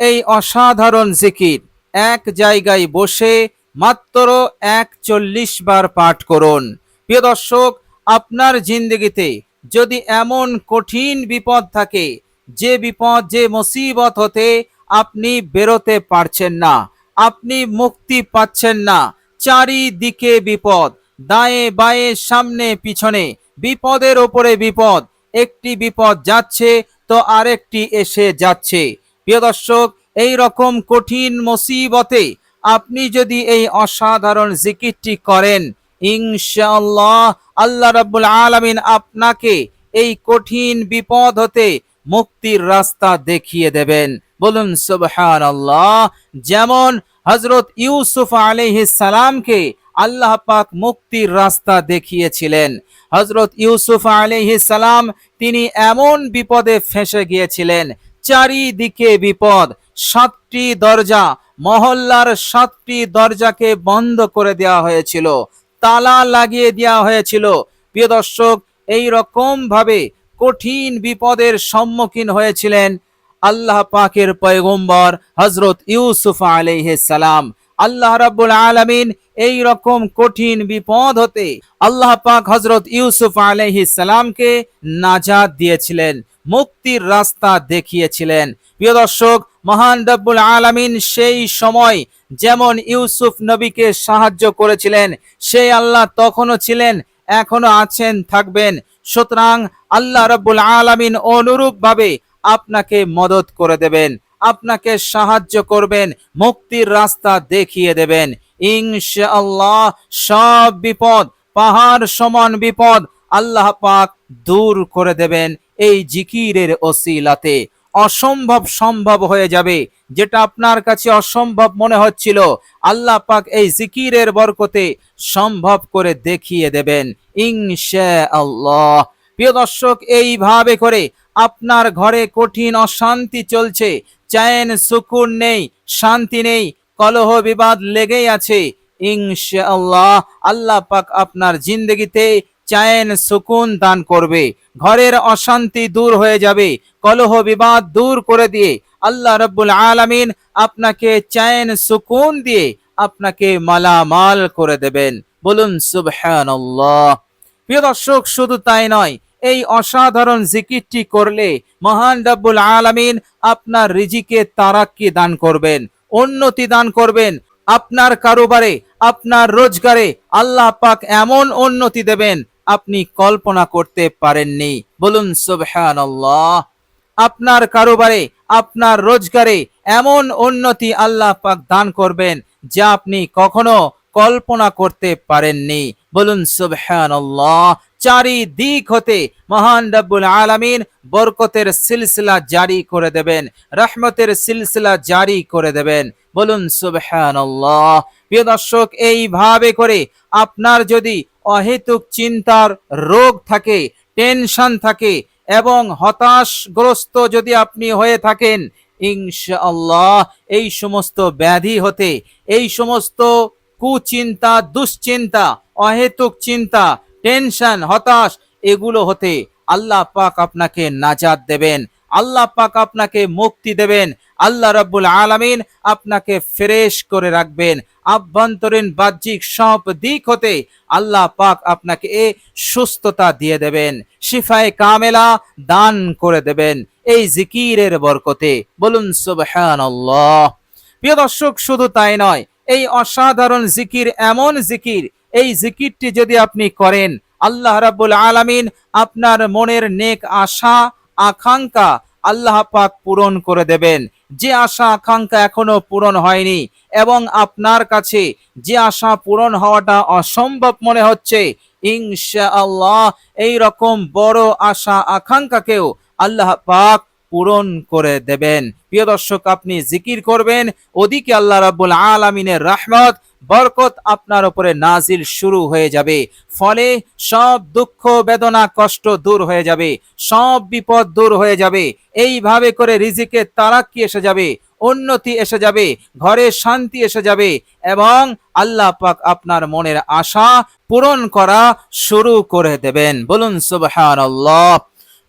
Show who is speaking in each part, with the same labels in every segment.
Speaker 1: এই অসাধারণ জিকির। এক জায়গায় বসে মাত্র এক চল্লিশ বার পাঠ করুন। প্রিয় দর্শক, আপনার জিন্দগিতে যদি এমন কঠিন বিপদ থাকে, যে বিপদ, যে মুসিবত হতে আপনি বেরোতে পারছেন না, আপনি মুক্তি পাচ্ছেন না, চারিদিকে বিপদ, দায়ে বায়ে সামনে পিছনে, বিপদের ওপরে বিপদ, একটি বিপদ যাচ্ছে তো আরেকটি এসে যাচ্ছে। প্রিয় দর্শক এই রকম কঠিন মুসিবতে আপনি যদি এই অসাধারণ জিকিরটি করেন, ইনশাআল্লাহ আল্লাহ রাব্বুল আলামিন আপনাকে এই কঠিন বিপদ হতে মুক্তির রাস্তা দেখিয়ে দেবেন। বলুন, সুবহানাল্লাহ। যেমন হযরত ইউসুফ সালামকে আল্লাহ পাক মুক্তির রাস্তা দেখিয়েছিলেন। হযরত ইউসুফ সালাম তিনি এমন বিপদে ফেঁসে গিয়েছিলেন চারিদিকে বিপদ। সাতটি দরজা, মহল্লার সাতটি দরজাকে বন্ধ করে দেওয়া হয়েছিল, তালা লাগিয়ে দেওয়া হয়েছিল। প্রিয় দর্শক, এই রকম ভাবে কঠিন বিপদের সম্মুখীন হয়েছিলেন আল্লাহ পাকের পয়গম্বর হজরত ইউসুফ সালাম। আল্লাহ রাব্বুল আলামিন এই রকম কঠিন বিপদ হতে আল্লাহ পাক হজরত ইউসুফ সালামকে নাজাত দিয়েছিলেন। মুক্তির রাস্তা দেখিয়েছিলেন। প্রিয় দর্শক, মহান রব্বুল আলামিন সেই সময় যেমন ইউসুফ নবীকে সাহায্য করেছিলেন, সেই আল্লাহ তখনও ছিলেন এখনও আছেন, থাকবেন। সুতরাং আল্লাহ রব্বুল আলামিন অনুরূপ ভাবে আপনাকে মদত করে দেবেন, আপনাকে সাহায্য করবেন, মুক্তির রাস্তা দেখিয়ে দেবেন। ইনশাআল্লাহ সব বিপদ, পাহাড় সমান বিপদ, আল্লাহ পাক দূর করে দেবেন। এই জিকিরের ওসিলাতে অসম্ভব সম্ভব হয়ে যাবে। যেটা আপনার কাছে অসম্ভব মনে হচ্ছিল, আল্লাহ পাক এই জিকিরের বরকতে সম্ভব করে দেখিয়ে দেবেন, ইনশাআল্লাহ। প্রিয় দর্শক, এইভাবে করে আপনার ঘরে কঠিন অশান্তি চলছে, চ্যান, সুকুন নেই, শান্তি নেই, কলহ, বিবাদ লেগেই আছে, ইনশাআল্লাহ। আল্লাহ পাক আপনার জিন্দগিতে চায়েন সুকুন দান করবে। ঘরের অশান্তি দূর হয়ে যাবে। কলহ বিবাদ দূর করে দিয়ে আল্লাহ রব্বুল আলামিন আপনাকে চায়েন সুকুন দিয়ে আপনাকে মালামাল করে দেবেন। বলুন, সুবহানাল্লাহ। প্রিয় দর্শক, শুধু তাই নয়, এই অসাধারণ জিকিরটি করলে মহান রব্বুল আলামিন আপনার রিজিকে তারাক্কি দান করবেন, উন্নতি দান করবেন। আপনার কারোবারে, আপনার রোজগারে আল্লাহ পাক এমন উন্নতি দেবেন আপনি কল্পনা করতে পারেননি। বলুন, সুবহানাল্লাহ। আপনার কারোবারে, আপনার রোজগারে এমন উন্নতি আল্লাহ পাক দান করবেন যা আপনি কখনো কল্পনা করতে পারেননি। বলুন, সুবহানাল্লাহ। চারিদিক হতে মহান রব্বুল আলামিন বরকতের সিলসিলা জারি করে দেবেন, রহমতের সিলসিলা জারি করে দেবেন। বলুন, সুবহানাল্লাহ। প্রিয় দর্শক, এইভাবে করে আপনার যদি অহেতুক চিন্তার রোগ থাকে, টেনশন থাকে এবং হতাশগ্রস্ত যদি আপনি হয়ে থাকেন, ইনশাআল্লাহ এই সমস্ত ব্যাধি হতে, এই সমস্ত কুচিন্তা, দুশ্চিন্তা, অহেতুক চিন্তা, টেনশন, হতাশ, এগুলো হতে আল্লাহ পাক আপনাকে নাজাদ দেবেন, আল্লাহ পাক আপনাকে মুক্তি দেবেন। আল্লাহ রাব্বুল আলামিন আপনাকে ফ্রেশ করে রাখবেন। আভ্যন্তরীণ বাহ্যিক সব দিক হতে আল্লাহ পাক আপনাকে এ সুস্থতা দিয়ে দেবেন। শিফায়ে কামেলা দান করে দেবেন। এই জিকিরের বরকতে বলুন সুবহানাল্লাহ। প্রিয় দর্শক, শুধু তাই নয়, এই অসাধারণ জিকির এমন জিকির, এই জিকিরটি যদি আপনি করেন, আল্লাহ রাব্বুল আলামিন আপনার মনের নেক আশা, আকাঙ্ক্ষা আল্লাহ পাক পূরণ করে দেবেন। যে আশা আকাঙ্ক্ষা এখনও পূরণ হয়নি এবং আপনার কাছে যে আশা পূরণ হওয়াটা অসম্ভব মনে হচ্ছে, ইনশাআল্লাহ এই রকম বড় আশা আকাঙ্ক্ষাকেও আল্লাহ পাক পূরণ করে দেবেন। প্রিয় দর্শক, আপনি জিকির করবেন, ওদিকে আল্লাহ রাব্বুল আলামিনের রহমত বরকত আপনার উপরে নাজিল শুরু হয়ে যাবে। ফলে সব দুঃখ, বেদনা, কষ্ট দূর হয়ে যাবে। সব বিপদ দূর হয়ে যাবে। এইভাবে করে রিজিকে তারাক্কি এসে যাবে, উন্নতি এসে যাবে, ঘরে শান্তি এসে যাবে এবং আল্লাহ পাক আপনার মনের আশা পূরণ করা শুরু করে দেবেন। বলুন, সুবহানাল্লাহ।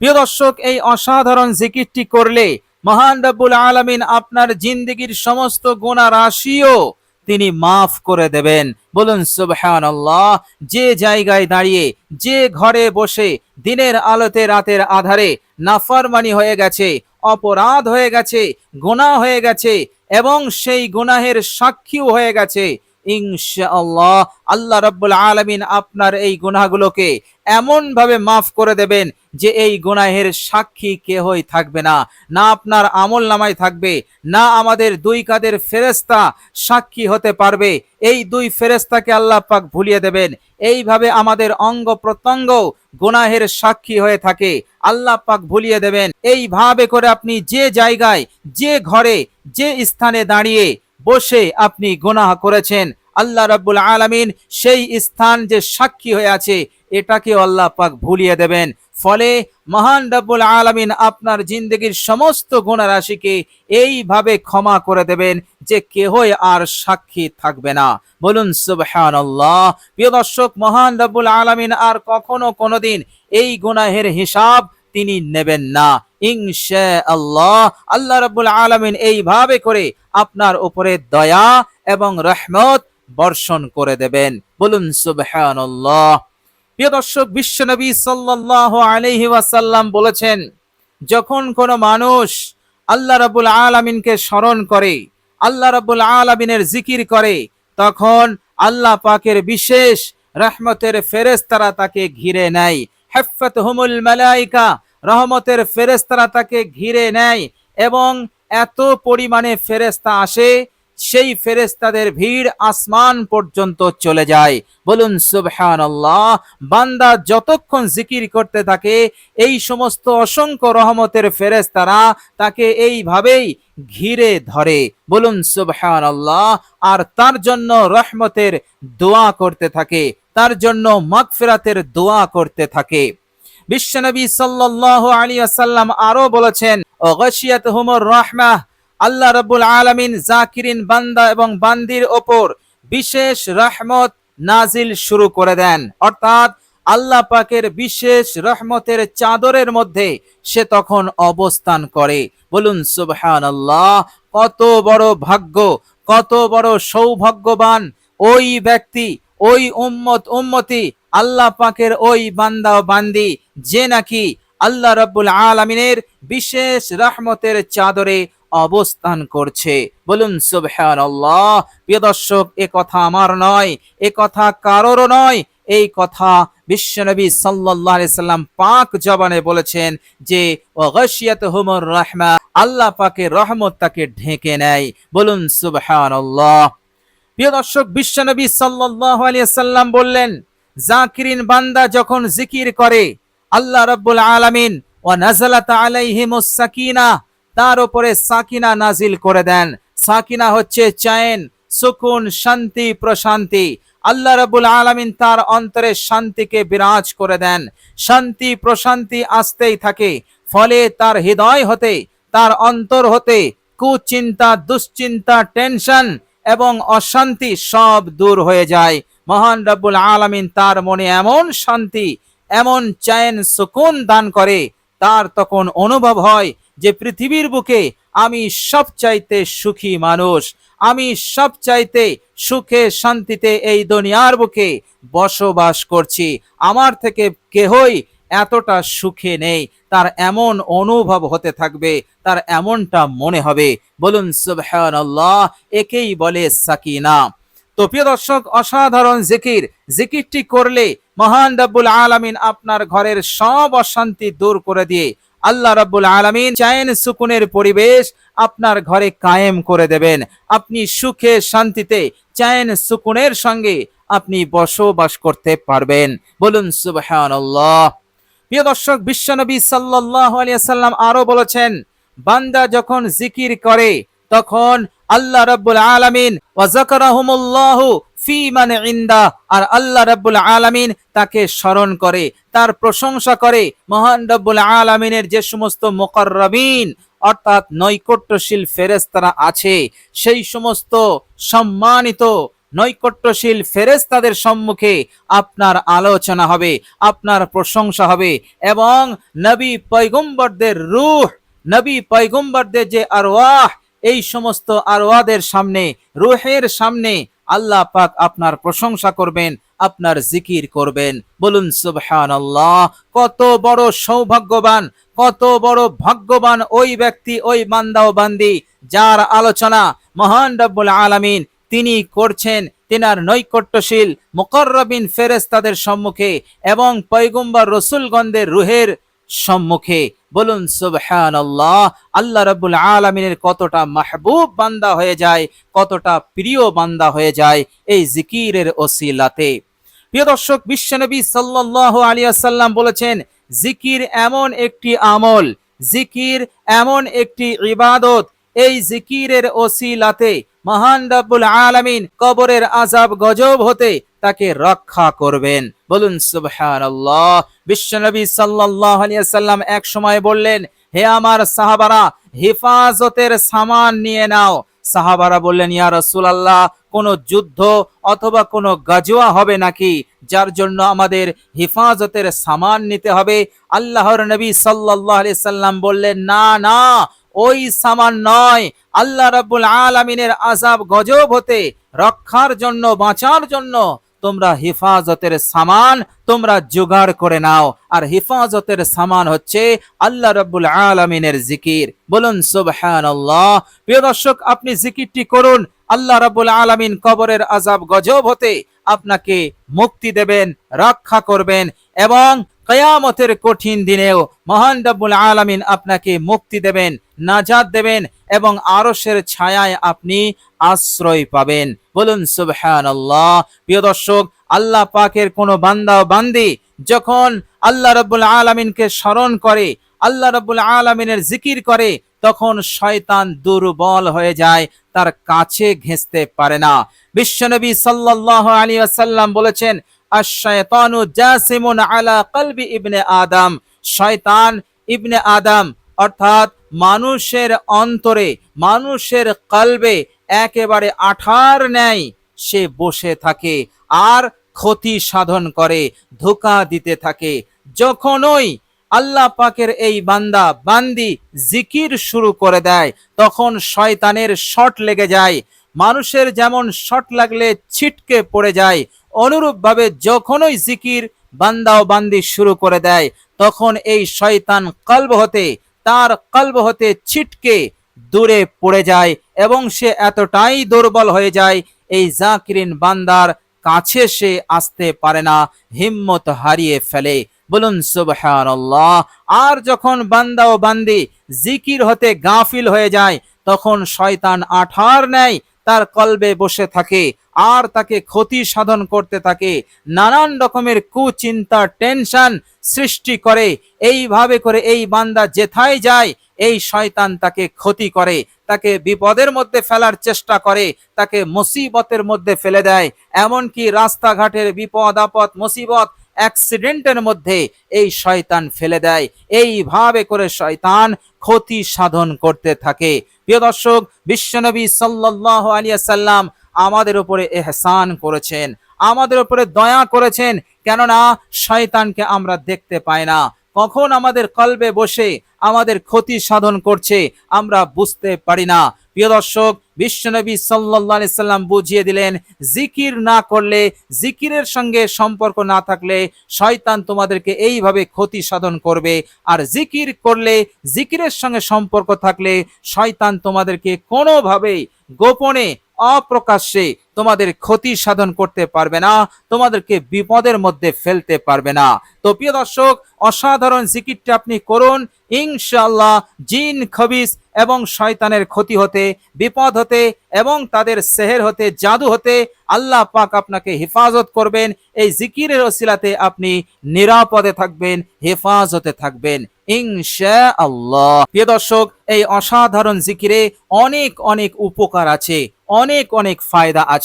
Speaker 1: প্রিয় দর্শক, এই অসাধারণ জিকিরটি করলে মহান রব্বুল আলামিন আপনার জিন্দগির সমস্ত গুণা রাশিও তিনি মাফ করে দেবেন। বলুন, সুবহানাল্লাহ, যে জায়গায় দাঁড়িয়ে, যে ঘরে বসে, দিনের আলোতে রাতের আধারে নাফরমানি হয়ে গেছে, অপরাধ হয়ে গেছে গোনা হয়ে গেছে, এবং সেই গুনাহের সাক্ষীও হয়ে গেছে ইনশাআল্লাহ। আল্লাহ রাব্বুল আলামিন আপনার এই গুনাহগুলোকে এমন ভাবে মাফ করে দেবেন যে এই গুনাহের সাক্ষী কেহই থাকবে না। না আপনার আমল নামায় থাকবে, না আমাদের দুই কাদের ফেরেস্তা সাক্ষী হতে পারবে। এই দুই ফেরেস্তাকে আল্লাহ পাক ভুলিয়ে দেবেন। এইভাবে আমাদের অঙ্গ প্রত্যঙ্গ গুনাহের সাক্ষী হয়ে থাকে। আল্লাহ পাক ভুলিয়ে দেবেন। এইভাবে করে আপনি যে জায়গায়, যে ঘরে, যে স্থানে দাঁড়িয়ে বসে আপনি গুনাহ করেছেন। আল্লাহ রাব্বুল আলামিন সেই স্থান যে সাক্ষী হয়ে আছে এটাকে আল্লাহ পাক ভুলিয়ে দেবেন। ফলে মহান রব্বুল আলামিন আপনার জিন্দগির সমস্ত গুণা রাশিকে এইভাবে ক্ষমা করে দেবেন যে কেহই আর সাক্ষী থাকবে না। বলুন, সুবহানাল্লাহ। প্রিয় দর্শক, মহান রব্বুল আলামিন আর কখনো কোনোদিন এই গুনাহের হিসাব তিনি নেবেন না। ইনশা আল্লাহ রাব্বুল আলামিন এইভাবে করে আপনার উপরে দয়া এবং রহমত বর্ষণ করে দেবেন। বলুন, সুবহানাল্লাহ। প্রিয় দর্শক বিশ্বনবী সাল্লাল্লাহু আলাইহি ওয়াসাল্লাম বলেছেন, যখন কোনো মানুষ আল্লাহ রাব্বুল আলামিনকে স্মরণ করে, আল্লাহ রাব্বুল আলামিনের জিকির করে, তখন আল্লাহ পাকের বিশেষ রহমতের ফেরেশতারা তাকে ঘিরে নেয়। হেফাতহুমুল মালাইকা রহমতের ফেরেস্তারা তাকে ঘিরে নেয় এবং এত পরিমাণে ফেরেশতা আসে, সেই ফেরেস্তাদের ভিড় আসমান পর্যন্ত চলে যায়। বলুন, সুবহানাল্লাহ, বান্দা যতক্ষণ জিকির করতে থাকে, এই সমস্ত অসংখ্য রহমতের ফেরেশতারা তাকে এইভাবেই ঘিরে ধরে। বলুন, সুবহানাল্লাহ, আর তার জন্য রহমতের দোয়া করতে থাকে, তার জন্য মাগফিরাতের দোয়া করতে থাকে। বিশ্বনবী সাল্লাল্লাহু আলাইহি ওয়াসাল্লাম আরও বলেছেন, অগশিয়াতহুমুর রাহমাহ আল্লাহ রাব্বুল আলমিন জাকিরিন, বান্দা এবং বান্দির ওপর বিশেষ রহমত নাজিল শুরু করে দেন। অর্থাৎ আল্লাহ পাকের বিশেষ রহমতের চাদরের মধ্যে সে তখন অবস্থান করে। বলুন, সুবহানাল্লাহ, কত বড় ভাগ্য, কত বড় সৌভাগ্যবান ওই ব্যক্তি, ওই উম্মত, উম্মতি, আল্লাহ পাকের ওই বান্দা বান্দি যে নাকি আল্লাহ রাব্বুল আলামিনের বিশেষ রহমতের চাদরে অবস্থান করছে। বলুন, সুবহানাল্লাহ। প্রিয় দর্শক, এ কথা আমার নয়, এ কথা কারোরও নয়। এই কথা বিশ্বনবী সাল্লাল্লাহু আলাইহি সাল্লাম পাক জবানে বলেছেন যে, ওয়াগাশিয়াতুহুমুর রাহমা, আল্লাহ পাকের রহমত তাকে ঢেকে নেয়। বলুন, সুবহানাল্লাহ। প্রিয় দর্শক, বিশ্বনবী সাল্লাল্লাহু আলাইহি সাল্লাম বললেন, জাকিরিন বান্দা যখন জিকির করে আল্লাহ রাব্বুল আলামিন, ওয়া নাযালাত আলাইহিমুস সাকিনা তার উপরে সাকিনা নাজিল করে দেন। সাকিনা হচ্ছে চায়েন, সুকুন, শান্তি, প্রশান্তি। আল্লাহ রাব্বুল আলামিন তার অন্তরে শান্তিকে বিরাজ করে দেন। শান্তি, প্রশান্তি আসতেই থাকে। ফলে তার হৃদয় হতে, তার অন্তর হতে কুচিন্তা, দুশ্চিন্তা, টেনশন এবং অশান্তি সব দূর হয়ে যায়। মহান রব্বুল আলামিন তার মনে এমন শান্তি এমন চায়েন সুকুন দান করে, তার তখন অনুভব হয় যে পৃথিবীর বুকে আমি সবচাইতে সুখী মানুষ। আমি সবচাইতে সুখে শান্তিতে এই দুনিয়ার বুকে বসবাস করছি। আমার থেকে কেহই এতটা সুখে নেই। তার এমন অনুভব হতে থাকবে, তার এমনটা মনে হবে। বলুন, সুবহানাল্লাহ, একেই বলে সাকিনা। তো প্রিয় দর্শক, অসাধারণ জিকির। জিকিরটি করলে মহান রব্বুল আলামিন আপনার ঘরের সব অশান্তি দূর করে দিয়ে আল্লাহ রাব্বুল আলামিন চায়েন সুকুনের পরিবেশ আপনার ঘরে কায়েম করে দেবেন। আপনি সুখে শান্তিতে চায়েন সুকুনের সঙ্গে আপনি বসবাস করতে পারবেন। বলুন, সুবহানাল্লাহ। প্রিয় দর্শক বিশ্বনবী সাল্লাল্লাহু আলাইহি সাল্লাম আরও বলেছেন, বান্দা যখন জিকির করে, তখন আল্লাহ রাব্বুল আলামিন, ওয়া যাকারাহুমুল্লাহু ফি মান ইনদা, আর আল্লাহ রাব্বুল আলামিন তাকে স্মরণ করে, তার প্রশংসা করে। মহান রাব্বুল আলামিনের যে সমস্ত মুকাররাবিন, অর্থাৎ নৈকট্যশীল ফেরেশতারা আছে, সেই সমস্ত সম্মানিত নৈকট্যশীল ফেরেশতাদের সম্মুখে আপনার আলোচনা হবে, আপনার প্রশংসা হবে এবং নবী পয়গম্বরদের রূহ, নবী পয়গম্বরদের যে আরওয়াহ এই সমস্ত আরওয়াদের সামনে, রুহের সামনে আল্লাহ পাক আপনার প্রশংসা করবেন, আপনার জিকির করবেন। বলুন, সুবহানাল্লাহ, কত বড় সৌভাগ্যবান, কত বড় ভাগ্যবান ওই ব্যক্তি, ওই বান্দা ও বান্দি যার আলোচনা মহান রব্বুল আলামিন তিনি করছেন, তিনার নৈকট্যশীল মুকর্রবিন ফেরেস্তাদের সম্মুখে এবং পয়গম্বর রসুলগন্ধের রুহের সম্মুখে। বলুন, সুবহানাল্লাহ, আল্লাহ আল্লাহ রাব্বুল আলামিনের কতটা মাহবুব বান্দা হয়ে যায়, কতটা প্রিয় বান্দা হয়ে যায় এই জিকিরের ওসিলাতে। প্রিয় দর্শক, বিশ্বনবী সাল্লাল্লাহু আলাইহি সাল্লাম বলেছেন, জিকির এমন একটি আমল, জিকির এমন একটি ইবাদত, এই জিকিরের ওসিলাতে মহান রাব্বুল আলামিন কবরের আজাব গজব হতে তাকে রক্ষা করবেন। বলুন, সুবহানাল্লাহ। বিশ্বনবী সাল্লাল্লাহু আলাইহি সাল্লাম এক সময় বললেন, হে আমার সাহাবারা, হেফাজতের সামান নিয়ে নাও। সাহাবারা বললেন, ইয়া রাসূলুল্লাহ, কোন যুদ্ধ অথবা কোনো গাজোয়া হবে নাকি? যার জন্য আমাদের হেফাজতের সামান নিতে হবে। আল্লাহর নবী সাল্লাল্লাহু আলাইহি সাল্লাম বললেন, না না, ওই সামান নয়। আল্লাহ রাব্বুল আলামিনের আজাব গজব হতে, রক্ষার জন্য, বাঁচার জন্য তোমরা হেফাজতের সামান, তোমরা জোগাড় করে নাও। আর হেফাজতের সামান হচ্ছে আল্লাহ রাব্বুল আলামিনের জিকির। বলুন, সুবহানাল্লাহ। প্রিয় দর্শক, আপনি জিকিরটি করুন। আল্লাহ রাব্বুল আলামিন কবরের আজাব গজব হতে আপনাকে মুক্তি দেবেন, রক্ষা করবেন এবং কয়ামতের কঠিন দিনেও মহান রব্বুল আলামিন আপনাকে মুক্তি দেবেন, নাজাদ দেবেন এবং আরশের ছায়ায় আপনি আশ্রয় পাবেন। বলুন, সুবহানাল্লাহ। প্রিয় দর্শক, আল্লাহ পাকের কোন বান্দা বান্দি যখন আল্লাহ রব্বুল আলামিনকে স্মরণ করে, আল্লাহ রব্বুল আলামিনের জিকির করে, তখন শয়তান দুর্বল হয়ে যায়, তার কাছে ঘেঁচতে পারে না। বিশ্বনবী সাল্লাল্লাহু আলাইহি ওয়াসাল্লাম বলেছেন, আশ-শায়তানু জাসিমুন আলা কলবি ইবনে আদম। শয়তান ইবনে আদম, অর্থাৎ মানুষের অন্তরে, মানুষের কলবে একেবারে আঠার ন্যায় সে বসে থাকে, আর ক্ষতি সাধন করে, ধোকা দিতে থাকে। যখনই আল্লাহ পাকের এই বান্দা, বান্দি জিকির শুরু করে দেয়, তখন শয়তানের শট লেগে যায়। মানুষের যেমন শট লাগলে ছিটকে পড়ে যায়। অনুরূপভাবে যখনই জিকির বান্দা ও বান্দি শুরু করে দেয়, তখন এই শয়তান কলব হতে, তার কলব হতে ছিটকে দূরে পড়ে যায় এবং সে এতটাই দুর্বল হয়ে যায়, এই জাকিরিন বান্দার কাছে সে আসতে পারে না, হিম্মত হারিয়ে ফেলে। বলুন, সুবহানাল্লাহ। আর যখন বান্দা ও বান্দি জিকির হতে গাফিল হয়ে যায়, তখন শয়তান আঠার নেয় তার কলবে বসে থাকে আর তাকে ক্ষতি সাধন করতে থাকে। নানান রকমের কুচিন্তা, টেনশন সৃষ্টি করে। এইভাবে করে এই বান্দা যেথায় যায়, এই শয়তান তাকে ক্ষতি করে। তাকে বিপদের মধ্যে ফেলার চেষ্টা করে, তাকে মুসিবতের মধ্যে ফেলে দেয়। এমনকি রাস্তাঘাটের বিপদ, আপদ, মুসিবত অ্যাক্সিডেন্টের মধ্যে এই শয়তান ফেলে দেয়। এইভাবে করে শয়তান ক্ষতি সাধন করতে থাকে। প্রিয় দর্শক, বিশ্বনবী সাল্লাল্লাহু আলাইহি সাল্লাম আমাদের উপরে এহসান করেছেন, আমাদের উপরে দয়া করেছেন, কেননা শয়তানকে আমরা দেখতে পাই না। কখন আমাদের কলবে বসে আমাদের ক্ষতি সাধন করছে, আমরা বুঝতে পারি না। প্রিয় দর্শক বিশ্বনবী আলাইহি সাল্লাম বুঝিয়ে দিলেন, জিকির না করলে, জিকিরের সঙ্গে সম্পর্ক না থাকলে শয়তান তোমাদেরকে এইভাবে ক্ষতি সাধন করবে। আর জিকির করলে, জিকিরের সঙ্গে সম্পর্ক থাকলে শয়তান তোমাদেরকে কোনোভাবেই গোপনে, অপ্রকাশ্যে তোমাদের ক্ষতি সাধন করতে পারবে না, তোমাদেরকে বিপদের মধ্যে ফেলতে পারবে না। তো প্রিয় দর্শক, অসাধারণ জিকিরটা আপনি করুন। ইনশাআল্লাহ জিন, খবিস এবং শয়তানের ক্ষতি হতে, বিপদ হতে এবং তাদের সেহের হতে, জাদু হতে আল্লাহ পাক আপনাকে হেফাজত করবেন। এই জিকিরের ওসিলাতে আপনি নিরাপদে থাকবেন, হেফাজতে থাকবেন। ইনশা আল্লাহ প্রিয় দর্শক, এই অসাধারণ জিকিরে অনেক অনেক উপকার আছে, অনেক অনেক ফায়দা আছে।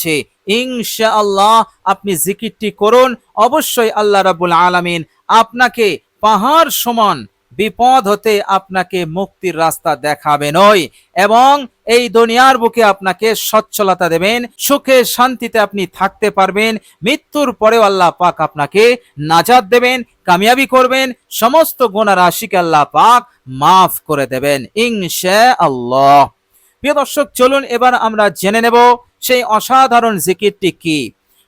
Speaker 1: ইনশা আল্লাহ আপনি জিকিরটি করুন। অবশ্যই আল্লাহ রাবুল আলামিন আপনাকে পাহাড় সমান বিপদ হতে আপনাকে মুক্তির রাস্তা দেখাবেনই এবং এই দুনিয়ার বুকে আপনাকে সচ্ছলতা দেবেন, সুখে শান্তিতে আপনি থাকতে পারবেন, মৃত্যুর পরেও আল্লাহ পাক আপনাকে নাজাদ দেবেন, কামিয়াবি করবেন, সমস্ত গুণা রাশিকে আল্লাহ পাক মাফ করে দেবেন। ইংশে আল্লাহ প্রিয় দর্শক, চলুন এবার আমরা জেনে নেব সেই অসাধারণ জিকিরটি কি?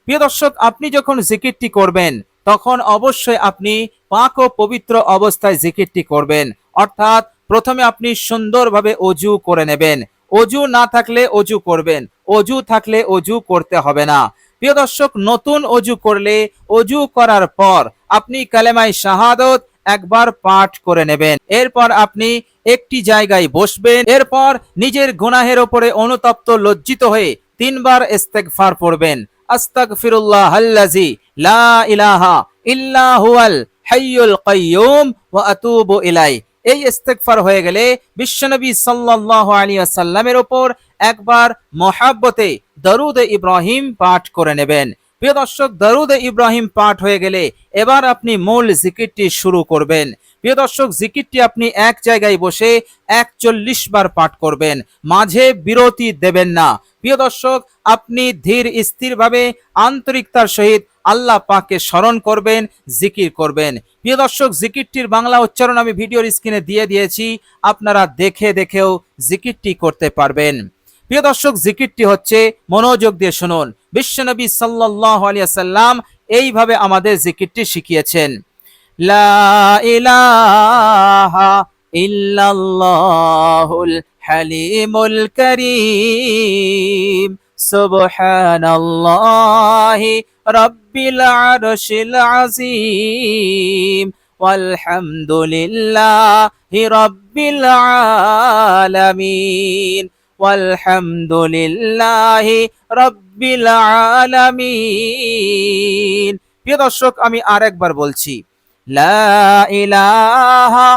Speaker 1: প্রিয় দর্শক, আপনি যখন জিকিরটি করবেন, তখন অবশ্যই আপনি পাক ও পবিত্র অবস্থায় জিকিরটি করবেন। অর্থাৎ প্রথমে আপনি সুন্দরভাবে অজু করে নেবেন। অজু না থাকলে অজু করবেন। অজু থাকলে অজু করতে হবে না। প্রিয় দর্শক, নতুন অজু করলে অজু করার পর আপনি কালেমাই শাহাদত একবার পাঠ করে নেবেন। এরপর আপনি একটি জায়গায় বসবেন। এরপর নিজের গুনাহের ওপরে অনুতপ্ত লজ্জিত হয়ে তিনবার ইস্তেগফার পড়বেন। আস্তাগফিরুল্লাহ আল্লাজি লা ইলাহা ইল্লা হুয়াল হাইয়ুল কাইয়ুম ওয়া আতুবু ইলাই এই ইস্তেগফার হয়ে গেলে বিশ্বনবী সাল্লাল্লাহু আলাইহি ওয়াসাল্লামের ওপর একবার মহাব্বতে দরুদ ইব্রাহিম পাঠ করে নেবেন। প্রিয় দর্শক, দরুদ ইব্রাহিম পাঠ হয়ে গেলে এবার আপনি মূল জিকিরটি শুরু করবেন। প্রিয় দর্শক, জিকিরটি আপনি এক জায়গায় বসে একচল্লিশ বার পাঠ করবেন। মাঝে বিরতি দেবেন না। প্রিয় দর্শক, আপনি ধীর স্থিরভাবে আন্তরিকতার সহিত আল্লাহ পাকে স্মরণ করবেন, জিকির করবেন। প্রিয় দর্শক, জিকিরটির বাংলা উচ্চারণ আমি ভিডিওর স্ক্রিনে দিয়ে দিয়েছি। আপনারা দেখে দেখেও জিকিরটি করতে পারবেন। প্রিয় দর্শক, জিকিরটি হচ্ছে মনোযোগ দিয়ে শুনুন। বিশ্বনবী সাল্লাল্লাহু আলাইহি সাল্লাম এইভাবে আমাদের জিকিরটি শিখিয়েছেন। ইল্লাল্লাহুল হালিমুল কারীম। সুবহানাল্লাহি রাব্বিল আরশিল আযীম। walhamdulillahi rabbil alamin walhamdulillahi rabbil alamin প্রিয় দর্শক, আমি আরেকবার বলছি, লা ইলাহা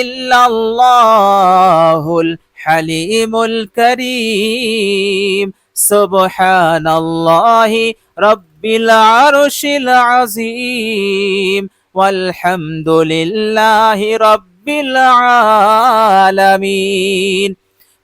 Speaker 1: ইল্লাল্লাহুল হালিমুল কারীম। সুবহানাল্লাহি রাব্বিল আরশিল আযীম। walhamdulillahi rabbil alamin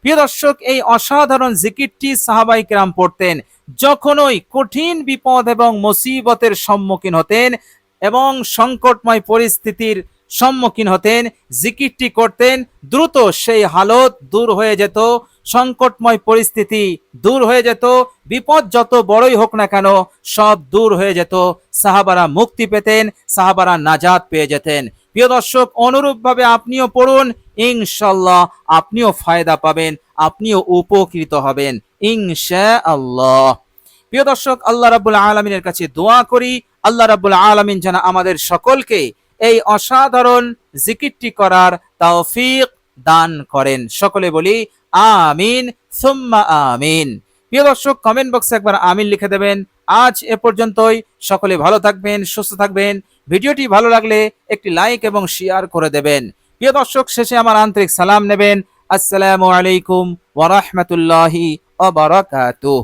Speaker 1: প্রিয় দর্শক, এই অসাধারণ জিকিরটি সাহাবাই কেরাম পড়তেন। যখনই কঠিন বিপদ এবং মুসিবতের সম্মুখীন হতেন এবং সংকটময় পরিস্থিতির সম্মুখীন হতেন, জিকিরটি করতেন, দ্রুত সেই হালত দূর হয়ে যেত, সংকটময় পরিস্থিতি দূর হয়ে যেত, বিপদ যত বড়ই হোক না কেন সব দূর হয়ে যেত, সাহাবারা মুক্তি পেতেন, সাহাবারা নাজাদ পেয়ে যেতেন। প্রিয় দর্শক, অনুরূপভাবে আপনিও পড়ুন, ইনশাল্লাহ আপনিও ফায়দা পাবেন, আপনিও উপকৃত হবেন। ইনশা আল্লাহ প্রিয় দর্শক, আল্লাহ রাবুল আলমিনের কাছে দোয়া করি। আল্লাহ রাবুল আলমিন যেন আমাদের সকলকে এই অসাধারণ জিকিরটি করার তৌফিক দান করেন। সকলে বলি, আমিন, সুম্মা আমিন। প্রিয় দর্শক কমেন্ট বক্সে একবার আমিন লিখে দেবেন। আজ এ পর্যন্তই। সকলে ভালো থাকবেন, সুস্থ থাকবেন। ভিডিওটি ভালো লাগলে একটি লাইক এবং শেয়ার করে দেবেন। প্রিয় দর্শক, শেষে আমার আন্তরিক সালাম নেবেন। আসসালামু আলাইকুম ওয়া wabarakatuh.